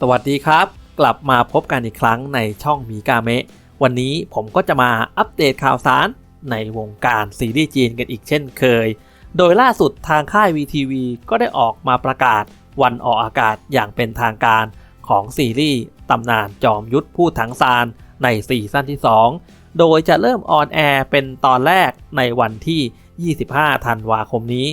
สวัสดีครับ กลับมาพบกันอีกครั้งในช่องมีกาเมะ วันนี้ผมก็จะมาอัปเดตข่าวสารในวงการซีรีส์จีนกันอีกเช่นเคย โดยล่าสุดทางค่าย VTV ก็ได้ออกมาประกาศวันออกอากาศอย่างเป็นทางการของซีรีส์ตำนานจอมยุทธพูดถังซานในซีซั่นที่ 2 โดยจะเริ่มออนแอร์เป็นตอนแรกในวันที่ 25 ธันวาคมนี้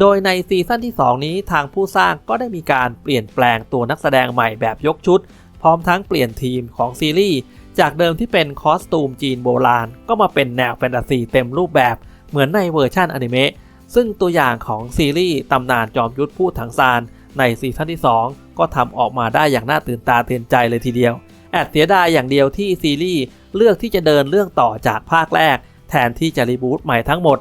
โดยในซีซั่นที่ 2 นี้ทางผู้สร้างก็ได้มีการเปลี่ยนแปลงตัวนักแสดงใหม่แบบยกชุด พร้อมทั้งเปลี่ยนทีมของซีรีส์จากเดิมที่เป็นคอสตูมจีนโบราณ ก็มาเป็นแนวแฟนตาซีเต็มรูปแบบเหมือนในเวอร์ชันอนิเมะซึ่งตัวอย่างของซีรีส์ตำนานจอมยุทธพูดถังซานในซีซั่นที่ 2 ก็ทำออกมาได้อย่างน่าตื่นตาตื่นใจเลยทีเดียว แอดเสียดายอย่างเดียวที่ซีรีส์เลือกที่จะเดินเรื่องต่อจากภาคแรก แทนที่จะรีบูตใหม่ทั้งหมด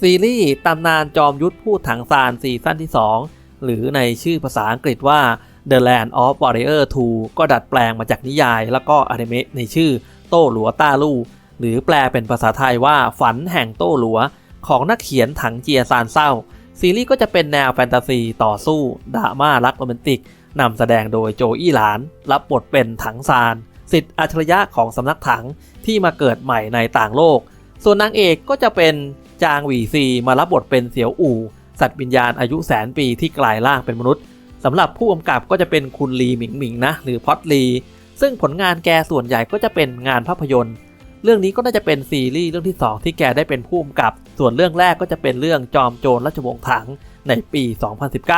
ซีรีส์ตำนานจอมยุทธพูดถังซานซีซั่นที่ 2 หรือในชื่อภาษาอังกฤษว่า The Land of Warrior 2 ก็ดัดแปลงมาจากนิยาย แล้วก็อนิเมะในชื่อโต้หลัวต้าลู่หรือแปลเป็นภาษาไทยว่าฝันแห่งโต้หลัว ของนักเขียนถังเจียซานเศร้า ซีรีส์ก็จะเป็นแนวแฟนตาซีต่อสู้ดราม่ารักโรแมนติกนำแสดงโดยโจอี้หลาน รับบทเป็นถังซานสิทธิ์อัจฉริยะของสำนักถังที่มาเกิดใหม่ในต่างโลก ส่วนนางเอกก็จะเป็น จางหวีซีมารับบทเป็นเสียวอู่ สัตว์วิญญาณอายุแสนปีที่กลายร่างเป็นมนุษย์สำหรับผู้กำกับก็จะเป็นคุณลีหมิงหมิงนะหรือพอดลีซึ่งผลงานแกส่วนใหญ่ก็จะเป็นงานภาพยนตร์ เรื่องนี้ก็น่าจะเป็นซีรีส์เรื่องที่ 2 ที่แกได้เป็นผู้กำกับ ส่วนเรื่องแรกก็จะเป็นเรื่องจอมโจรราชวงศ์ถังในปี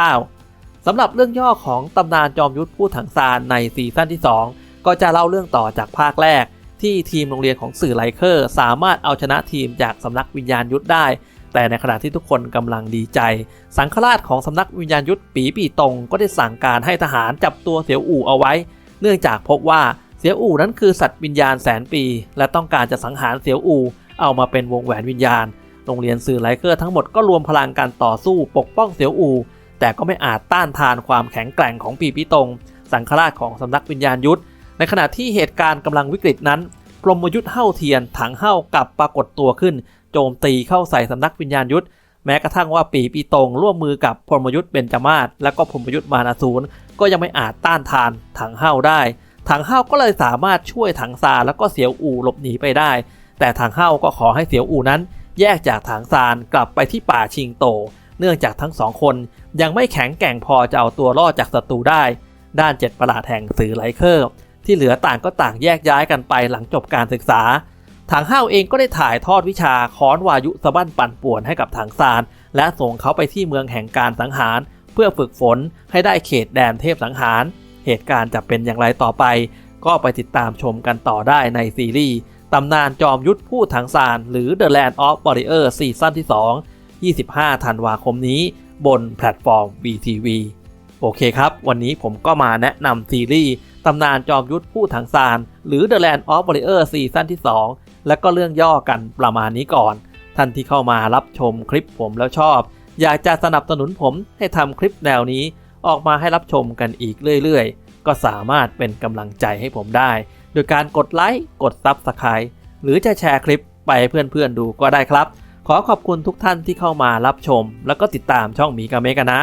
2019สำหรับเรื่องย่อของตำนานจอมยุทธผู้ถังซานในซีซั่นที่ 2 ก็จะเล่าเรื่องต่อจากภาคแรก ที่ทีมโรงเรียนของสื่อไลเคอร์ สามารถเอาชนะทีมจากสำนักวิญญาณยุทธได้ แต่ในขณะที่ทุกคนกำลังดีใจ สังฆราชของสำนักวิญญาณยุทธปีปีตงก็ได้สั่งการให้ทหารจับตัวเสียวอู่เอาไว้ เนื่องจากพบว่าเสียวอู่นั้นคือสัตว์วิญญาณแสนปี และต้องการจะสังหารเสียวอู่เอามาเป็นวงแหวนวิญญาณ โรงเรียนสื่อไลเคอร์ทั้งหมดก็รวมพลังกันต่อสู้ปกป้องเสียวอู่แต่ก็ไม่อาจต้านทานความแข็งแกร่งของปีปีตงสังฆราชของสำนักวิญญาณยุทธ ในขณะที่เหตุการณ์กำลังวิกฤตนั้นพรมยุทธ์เฮ้าเทียนถังเฮ้ากลับปรากฏตัวขึ้น โจมตีเข้าใส่สำนักวิญญาณยุทธแม้กระทั่งว่าปีปีตงร่วมมือกับพรมยุทธ์เบญจมาศและก็พรหมยุทธ์มานาสูรก็ยังไม่อาจต้านทานถังเฮ้าได้ ถังเฮ้าก็เลยสามารถช่วยถังซาแล้วก็เสียวอู่หลบหนีไปได้ แต่ถังเฮ้าก็ขอให้เสียวอู่นั้น แยกจากถังซานกลับไปที่ป่าชิงโต เนื่องจากทั้งสองคนยังไม่แข็งแกร่งพอจะเอาตัวรอดจากศัตรูได้ ด้านเจ็ดประหลาดแห่งสื่อไลเคอร์ ที่เหลือต่างก็ต่างแยกย้ายกันไปหลังจบการศึกษา ถังห้าวเองก็ได้ถ่ายทอดวิชาค้อนวายุสะบั้นปั่นป่วนให้กับถังซาน และส่งเขาไปที่เมืองแห่งการสังหาร เพื่อฝึกฝนให้ได้เขตแดนเทพสังหาร เหตุการณ์จะเป็นอย่างไรต่อไป ก็ไปติดตามชมกันต่อได้ในซีรีส์ตำนานจอมยุทธพูดถังซาน หรือ The Land of Warrior ซีซั่นที่ 2 25 ธันวาคมนี้ บนแพลตฟอร์ม VTV โอเคครับ วันนี้ผมก็มาแนะนำซีรีส์ตำนานจอมยุทธผู้ถังซาน หรือ The Land of Warrior ซีซั่นที่ 2 และก็เรื่องย่อกันประมาณนี้ก่อน ท่านที่เข้ามารับชมคลิปผมแล้วชอบ อยากจะสนับสนุนผมให้ทำคลิปแนวนี้ ออกมาให้รับชมกันอีกเรื่อยๆ ก็สามารถเป็นกำลังใจให้ผมได้ โดยการกดไลค์กด Subscribe หรือจะแชร์คลิปไปเพื่อนๆดูก็ได้ครับ ขอขอบคุณทุกท่านที่เข้ามารับชม แล้วก็ติดตามช่องมีกาเมกันนะ